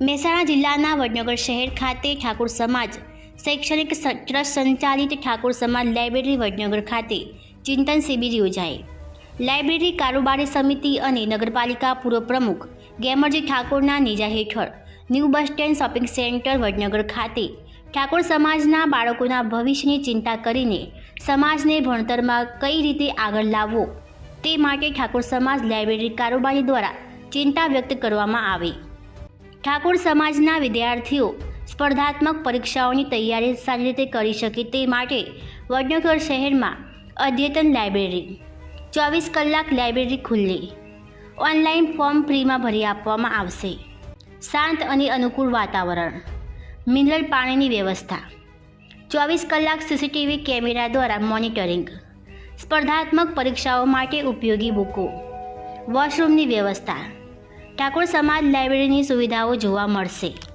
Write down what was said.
મહેસાણા જિલ્લાના વડનગર શહેર ખાતે ઠાકોર સમાજ શૈક્ષણિક ટ્રસ્ટ સંચાલિત ઠાકોર સમાજ લાઇબ્રેરી વડનગર ખાતે ચિંતન શિબિર યોજાઈ લાઇબ્રેરી કારોબારી સમિતિ અને નગરપાલિકા પૂર્વ પ્રમુખ ગેમરજી ઠાકોરના નેજા હેઠળ new bus stand shopping centre Vadnagar ખાતે ઠાકોર સમાજના બાળકોના ભવિષ્યની ચિંતા કરીને સમાજને ભણતરમાં કઈ રીતે આગળ લાવવો તે માટે ઠાકોર સમાજ લાઇબ્રેરી કારોબારી દ્વારા ચિંતા વ્યક્ત કરવામાં આવી. ઠાકોર સમાજના વિદ્યાર્થીઓ સ્પર્ધાત્મક પરીક્ષાઓની તૈયારી સારી રીતે કરી શકે તે માટે વડનગર શહેરમાં અદ્યતન લાઇબ્રેરી, ચોવીસ કલાક લાઇબ્રેરી ખુલ્લી ઓનલાઈન ફોર્મ ફ્રીમાં ભરી આપવામાં આવશે. શાંત અને અનુકૂળ વાતાવરણ, મિનરલ પાણીની વ્યવસ્થા, ચોવીસ કલાક સીસીટીવી કેમેરા દ્વારા મોનિટરિંગ, સ્પર્ધાત્મક પરીક્ષાઓ માટે ઉપયોગી બુકો, વોશરૂમની વ્યવસ્થા ઠાકોર સમાજ લાઇબ્રેરીની સુવિધાઓ જોવા મળશે.